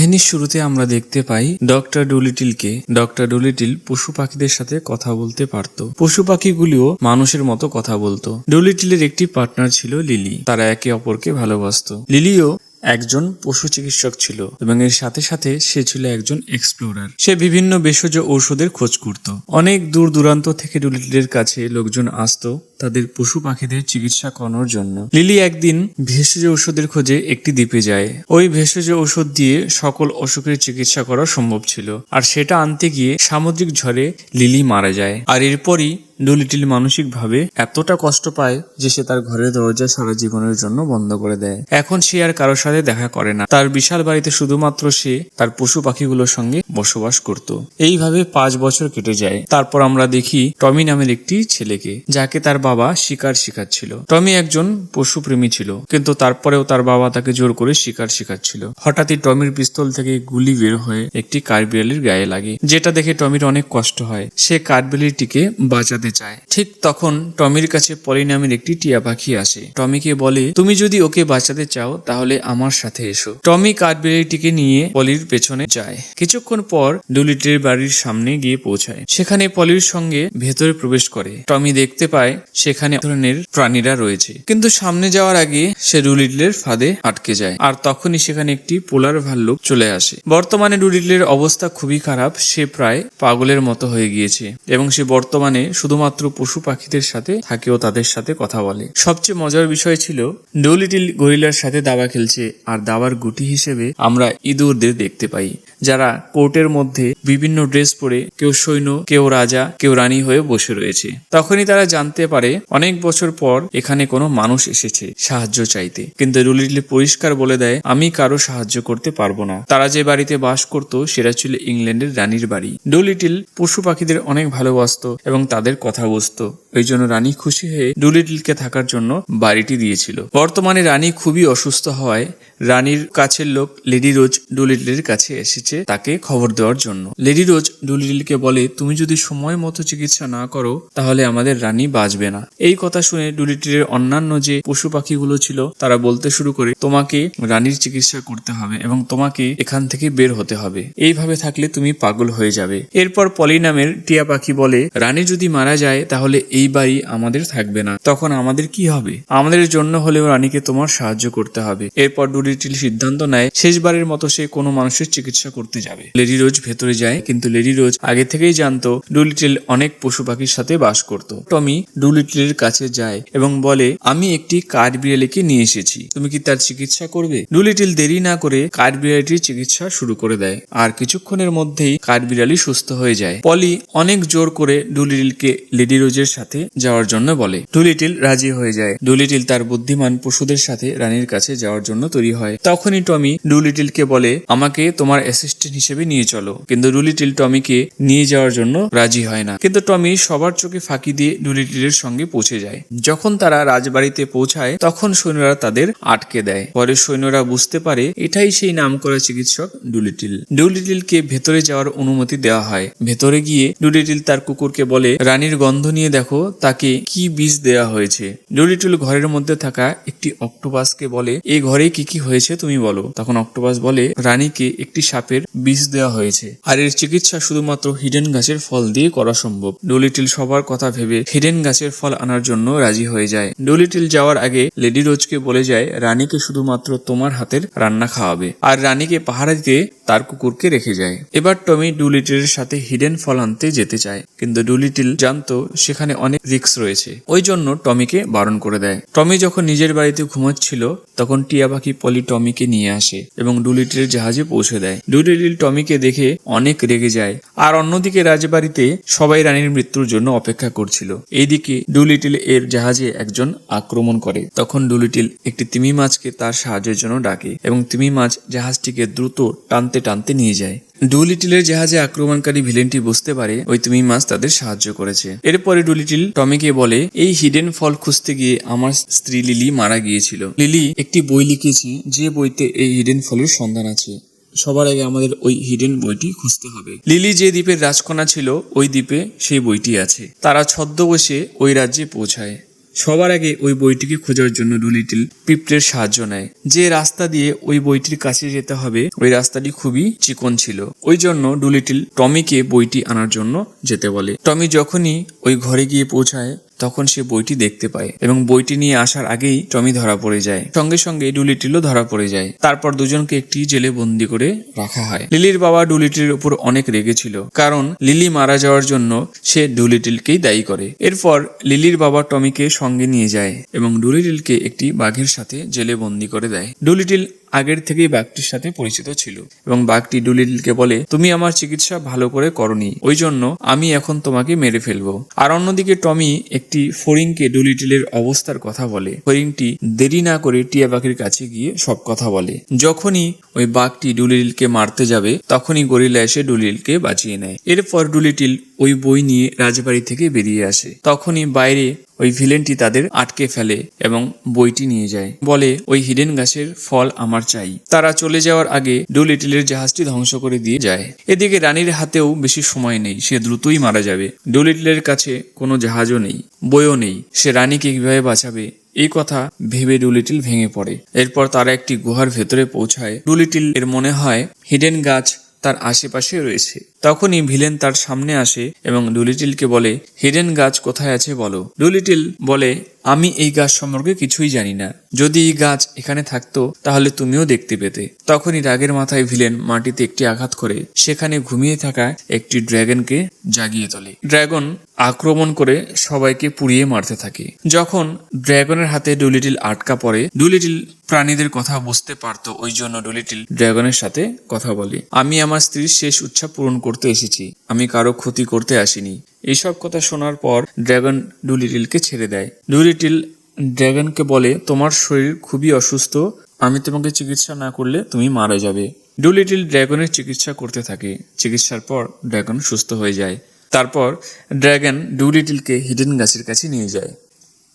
কাহিনীর শুরুতে আমরা দেখতে পাই ডক্টর ডুলিটিলকে। ডক্টর ডুলিটিল পশু পাখিদের সাথে কথা বলতে পারত। পশু পাখিগুলিও মানুষের মতো কথা বলতো। ডুলিটিলের একটি পার্টনার ছিল লিলি। তারা একে অপরকে ভালোবাসত। লিলিও একজন পশু চিকিৎসক ছিল এবং এর সাথে সাথে সে ছিল একজন এক্সপ্লোরার সে বিভিন্ন ভেষজ ঔষধের খোঁজ করত। অনেক দূর দূরান্ত থেকে ডুলিটিলের কাছে লোকজন আসতো তাদের পশু পাখিদের চিকিৎসা করানোর জন্য। লিলি একদিন ভেষজ ঔষধের খোঁজে একটি দ্বীপে যায়। ওই ভেষজ ঔষধ দিয়ে সকল অসুখের চিকিৎসা করা সম্ভব ছিল। আর সেটা আনতে গিয়ে সামুদ্রিক ঝড়ে লিলি মারা যায়। আর এরপরই ডুলিটিল মানসিকভাবে এতটা কষ্ট পায় যে সে তার ঘরের দরজা সারা জীবনের জন্য বন্ধ করে দেয়। এখন সে আর কারোর সাথে দেখা করে না। তার বিশাল বাড়িতে শুধুমাত্র সে তার পশু পাখিগুলোর সঙ্গে বসবাস করত। এইভাবে পাঁচ বছর কেটে যায়। তারপর আমরা দেখি টমি নামের একটি ছেলেকে, যাকে তার বাবা শিকার শিখাচ্ছিল। টমি একজন পশুপ্রেমী ছিল, কিন্তু তারপরেও তার বাবা তাকে জোর করে শিকার শিখাচ্ছিল। হঠাৎই টমির পিস্তল থেকে গুলি বের হয়ে একটি কাঠবিড়ালির গায়ে লাগে, যেটা দেখে টমির অনেক কষ্ট হয়। সে কাঠবিড়ালিটিকে বাঁচাতে চায়। ঠিক তখন টমির কাছে পলি নামের একটি টিয়া পাখি আসে। টমিকে বলে, তুমি যদি ওকে বাঁচাতে চাও, তাহলে আমার সাথে এসো। টমি কাঠবিড়ালিটিকে নিয়ে পলির পেছনে যায়। কিছুক্ষণ পর ডুলিটের বাড়ির সামনে গিয়ে পৌঁছায়। সেখানে পলির সঙ্গে ভেতরে প্রবেশ করে। টমি দেখতে পায়, সেখানে ধরনের প্রাণীরা রয়েছে। কিন্তু সামনে যাওয়ার আগে সে ডুলিটলের ফাঁদে আটকে যায়। আর তখনই সেখানে একটি পোলার ভাল্লুক চলে আসে। বর্তমানে ডুলিটলের অবস্থা খুবই খারাপ। সে প্রায় পাগলের মতো হয়ে গিয়েছে। এবং সে বর্তমানে শুধুমাত্র পশু পাখিদের সাথে থাকেও তাদের সাথে কথা বলে। সবচেয়ে মজার বিষয় ছিল ডুলিটিল গরিলার সাথে দাবা খেলছে, আর দাবার গুটি হিসেবে আমরা ইঁদুরদের দেখতে পাই, যারা কোর্টের মধ্যে বিভিন্ন ড্রেস পরে কেউ সৈন্য, কেউ রাজা, কেউ রানী হয়ে বসে রয়েছে। তখনই তারা জানতে পারে, অনেক বছর পর এখানে কোনো মানুষ এসেছে সাহায্য চাইতে। কিন্তু রুলিটলি পরিষ্কার বলে দেয়, আমি কারও সাহায্য করতে পারব না। তারা যে বাড়িতে বাস করত, সেটা ছিল ইংল্যান্ডের রানীর বাড়ি। ডুলিটিল পশু পাখিদের অনেক ভালোবাসতো এবং তাদের কথা বুঝতো এই জন্য রানী খুশি হয়ে ডুলিটিলকে থাকার জন্য বাড়িটি দিয়েছিল। বর্তমানে রানী খুবই অসুস্থ হওয়ায় রানীর কাছের লোক লেডি রোজ ডুলিটলের কাছে এসেছে তাকে খবর দেওয়ার জন্য। লেডি রোজ ডুলিটলকে বলে, তুমি যদি সময় মতো চিকিৎসা না করো, তাহলে আমাদের রানী বাঁচবে না। এই কথা শুনে ডুলিটলের অন্যান্য যে পশু পাখিগুলো ছিল, তারা বলতে শুরু করে, তোমাকে রানীর চিকিৎসা করতে হবে এবং তোমাকে এখান থেকে বের হতে হবে। এইভাবে থাকলে তুমি পাগল হয়ে যাবে। এরপর পলি নামের টিয়া পাখি বলে, রানী যদি মারা যায়, তাহলে এই বাড়ি আমাদের থাকবে না। তখন আমাদের কি হবে? আমাদের জন্য হলেও রানীকে তোমার সাহায্য করতে হবে। এরপর ডুলিটিল সিদ্ধান্ত নেয়, শেষবারের মতো সে কোনো মানুষের চিকিৎসা করতে যাবে। লেডি রোজ ভেতরে যায়, কিন্তু লেডি রোজ আগে থেকেই জানতো ডুলিটিল অনেক পশু পাখির সাথে বাস করত। টমি ডুলিটিলের কাছে যায় এবং বলে, আমি একটি কাঠ বিড়ালিকে নিয়ে এসেছি। তুমি কি তার চিকিৎসা করবে? ডুলিটিল দেরি না করে কাঠ বিড়ালিটির চিকিৎসা শুরু করে দেয়। আর কিছুক্ষণের মধ্যেই কাঠ বিড়ালি সুস্থ হয়ে যায়। পলি অনেক জোর করে ডুলিটিলকে লেডি রোজের সাথে যাওয়ার জন্য বলে। ডুলিটিল রাজি হয়ে যায়। ডুলিটিল তার বুদ্ধিমান পশুদের সাথে রানীর কাছে যাওয়ার জন্য তৈরি হয়। তখনই টমি ডুলিটিলকে বলে, আমাকে তোমার অ্যাসিস্ট্যান্ট হিসেবে নিয়ে চলো। কিন্তু ডুলিটিল টমিকে নিয়ে যাওয়ার জন্য রাজি হয় না। কিন্তু টমি সবার চোখে ফাঁকি দিয়ে ডুলিটিলের সঙ্গে পৌঁছে যায়। যখন তারা রাজবাড়িতে পৌঁছায়, তখন সৈন্যরা তাদের আটকে দেয়। পরে সৈন্যরা বুঝতে পারে, এটাই সেই নামকরা চিকিৎসক ডুলিটিল। ডুলিটিলকে ভেতরে যাওয়ার অনুমতি দেওয়া হয়। ভেতরে গিয়ে ডুলিটিল তার কুকুরকে বলে, রানীর গন্ধ নিয়ে দেখো, তাকে কি বিষ দেওয়া হয়েছে। ডুলিটিল ঘরের মধ্যে থাকা একটি অক্টোপাসকে বলে, এ ঘরে কি কি হয়েছে তুমি বলো। তখন অক্টোপাস বলে, রানীকে একটি সাপের বিষ দেওয়া হয়েছে, আর এর চিকিৎসা শুধুমাত্র হিডেন গাছের ফল দিয়ে করা সম্ভব। ডুলিটিল সবার কথা ভেবে হিডেন গাছের ফল আনার জন্য রাজি হয়ে যায়। ডুলিটিল যাওয়ার আগে লেডি রোজকে বলে যায়, রানীকে শুধুমাত্র তোমার হাতের রান্না খাওয়াবে। আর রানীকে পাহারা দিতে তার কুকুরকে রেখে যায়। এবার টমি ডুলিটিলের সাথে হিডেন ফল আনতে যেতে চায়। কিন্তু ডুলিটিল জানতো সেখানে অনেক রিক্স রয়েছে। ওই জন্য টমিকে বারণ করে দেয়। টমি যখন নিজের বাড়িতে ঘুমাচ্ছিল তখন টিয়া পাখি পলি টমিকে নিয়ে আসে এবং ডুলিটিলের জাহাজে পৌঁছে দেয়। ডুলিটিল টমিকে দেখে অনেক রেগে যায় আর অন্যদিকে রাজবাড়িতে সবাই রানীর মৃত্যুর জন্য অপেক্ষা করছিল। এইদিকে ডুলিটিল এর জাহাজে একজন আক্রমণ করে। তখন ডুলিটিল একটি তিমি মাছকে তার সাহায্যের জন্য ডাকে এবং তিমি মাছ জাহাজটিকে দ্রুত টানতে টানতে নিয়ে যায়। ডুলিটিলের জাহাজে আক্রমণকারী ভিলেনটি বুঝতে পারে ওই তুমি মাছ তাদের সাহায্য করেছে। এরপরে ডুলিটিল টমিকে বলে, এই হিডেন ফল খুঁজতে গিয়ে আমার স্ত্রী লিলি মারা গিয়েছিল। লিলি একটি বই লিখেছি, যে বইতে এই হিডেন ফলের সন্ধান আছে। সবার আগে আমাদের ওই হিডেন বইটি খুঁজতে হবে। লিলি যে দ্বীপের রাজকন্যা ছিল, ওই দ্বীপে সেই বইটি আছে। তারা ছদ্মবেশে ওই রাজ্যে পৌঁছায়। সবার আগে ওই বইটিকে খোঁজার জন্য ডুলিটিল পিঁপড়ের সাহায্য নেয়। যে রাস্তা দিয়ে ওই বইটির কাছে যেতে হবে, ওই রাস্তাটি খুবই চিকন ছিল। ওই জন্য ডুলিটিল টমিকে বইটি আনার জন্য যেতে বলে। টমি যখনই ওই ঘরে গিয়ে পৌঁছায় তখন সে বইটি দেখতে পায় এবং বইটি নিয়ে আসার আগেই টমি ধরা পড়ে যায়। সঙ্গে সঙ্গে ডুলিটিলও ধরা পড়ে যায়। তারপর দুজনকে একটি জেলে বন্দি করে রাখা হয়। লিলির বাবা ডুলিটির উপর অনেক রেগেছিল কারণ লিলি মারা যাওয়ার জন্য সে ডুলিটিলকেই দায়ী করে। এরপর লিলির বাবা টমিকে সঙ্গে নিয়ে যায় এবং ডুলিটিলকে একটি বাঘের সাথে জেলে বন্দি করে দেয়। ডুলিটিল আগের থেকেই বাঘটির সাথে পরিচিত ছিল। এবং বাঘটি ডুলিটিলকে বলে, তুমি আমার চিকিৎসা ভালো করে করনি, ওই জন্য আমি এখন তোমাকে মেরে ফেলব। আর অন্যদিকে টমি একটি ফড়িংকে ডুলিটিলের অবস্থার কথা বলে। ফড়িংটি দেরি না করে টিয়া পাখির কাছে গিয়ে সব কথা বলে। যখনই ওই বাঘটি ডুলিটিলকে মারতে যাবে, তখনই গরিলা এসে ডুলিটিলকে বাঁচিয়ে নেয়। এরপর ডুলিটিল ওই বই নিয়ে রাজবাড়ি থেকে বেরিয়ে আসে। তখনই বাইরে ওই ভিলেনটি তাদের আটকে ফেলে এবং বইটি নিয়ে যায়। বলে, ওই হিডেন গাছের ফল আমার চাই। তারা চলে যাওয়ার আগে ডুলিটিলের জাহাজটি ধ্বংস করে দিয়ে যায়। এদিকে রানীর হাতেও বেশি সময় নেই, সে দ্রুতই মারা যাবে। ডুলিটিলের কাছে কোনো জাহাজও নেই, বইও নেই, সে রানীকে কীভাবে বাঁচাবে? এই কথা ভেবে ডুলিটিল ভেঙে পড়ে। এরপর তারা একটি গুহার ভেতরে পৌঁছায়। ডুলিটিল এর মনে হয়, হিডেন গাছ তার আশেপাশে রয়েছে। তখনই ভিলেন তার সামনে আসে এবং ডুলিটিলকে বলে হিডেন গাছ কোথায় আছে বলো? ডুলিটিল বলে, আমি এই গাছ সম্পর্কে কিছুই জানি না। যদি এই গাছ এখানে থাকতো, তাহলে তুমিও দেখতে পেতে। তখনই রাগের মাথায় ভিলেন মাটিতে একটি আঘাত করে, সেখানে ঘুমিয়ে থাকা একটি ড্রাগনকে জাগিয়ে তোলে। ড্রাগন আক্রমণ করে সবাইকে পুড়িয়ে মারতে থাকে। যখন ড্রাগনের হাতে ডুলিটিল আটকা পড়ে, ডুলিটিল প্রাণীদের কথা বুঝতে পারত। ওই জন্য ডুলিটিল ড্রাগনের সাথে কথা বলে, আমি আমার স্ত্রীর শেষ উচ্ছা পূরণ করতে এসেছি। আমি কারও ক্ষতি করতে আসিনি। এইসব কথা শোনার পর ড্রাগন ডুলিটিলকে ছেড়ে দেয়। ডুলিটিল ড্রাগনকে বলে, তোমার শরীর খুবই অসুস্থ। আমি তোমাকে চিকিৎসা না করলে তুমি মারা যাবে। ডুলিটিল ড্রাগনের চিকিৎসা করতে থাকে। চিকিৎসার পর ড্রাগন সুস্থ হয়ে যায়। তারপর ড্রাগন ডুলিটিলকে হিডেন গাছের কাছে নিয়ে যায়।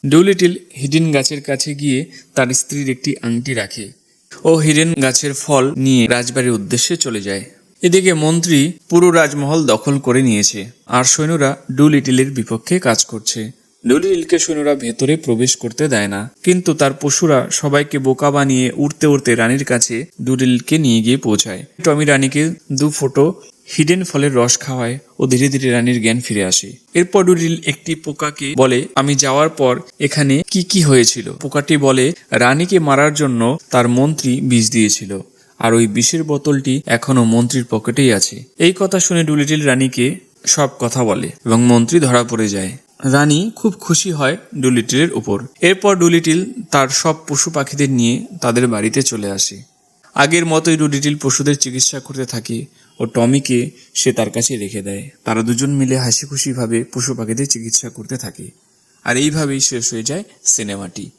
ডুলিটিল হিডেন গাছের কাছে গিয়ে তার স্ত্রীর একটি আংটি রাখে। ও হিডেন গাছের ফল নিয়ে রাজবাড়ির উদ্দেশ্যে চলে যায়। এদিকে মন্ত্রী পুরো রাজমহল দখল করে নিয়েছে, আর সৈন্যরা ডুলিটিলের বিপক্ষে কাজ করছে। ডুলিটিলকে সৈন্যরা ভেতরে প্রবেশ করতে দেয় না, কিন্তু তার পশুরা সবাইকে বোকা বানিয়ে উড়তে উড়তে রানীর কাছে ডুলিলকে নিয়ে গিয়ে পৌঁছায়। টমি রানীকে দু ফোটো হিডেন ফলের রস খাওয়ায় ও ধীরে ধীরে রানীর জ্ঞান ফিরে আসে। এরপর ডুডিল একটি পোকাকে বলে, আমি যাওয়ার পর এখানে কি কি হয়েছিল? পোকাটি বলে, রানীকে মারার জন্য তার মন্ত্রী বিষ দিয়েছিল। আর ওই বিষের বোতলটি এখনও মন্ত্রীর পকেটেই আছে। এই কথা শুনে ডুলিটিল রানীকে সব কথা বলে এবং মন্ত্রী ধরা পড়ে যায়। রানী খুব খুশি হয় ডুলিটিলের উপর। এরপর ডুলিটিল তার সব পশু পাখিদের নিয়ে তাদের বাড়িতে চলে আসে। আগের মতোই ডুলিটিল পশুদের চিকিৎসা করতে থাকে ও টমিকে সে তার কাছে রেখে দেয়। তারা দুজন মিলে হাসি খুশিভাবে পশু পাখিদের চিকিৎসা করতে থাকে। আর এইভাবেই শেষ হয়ে যায় সিনেমাটি।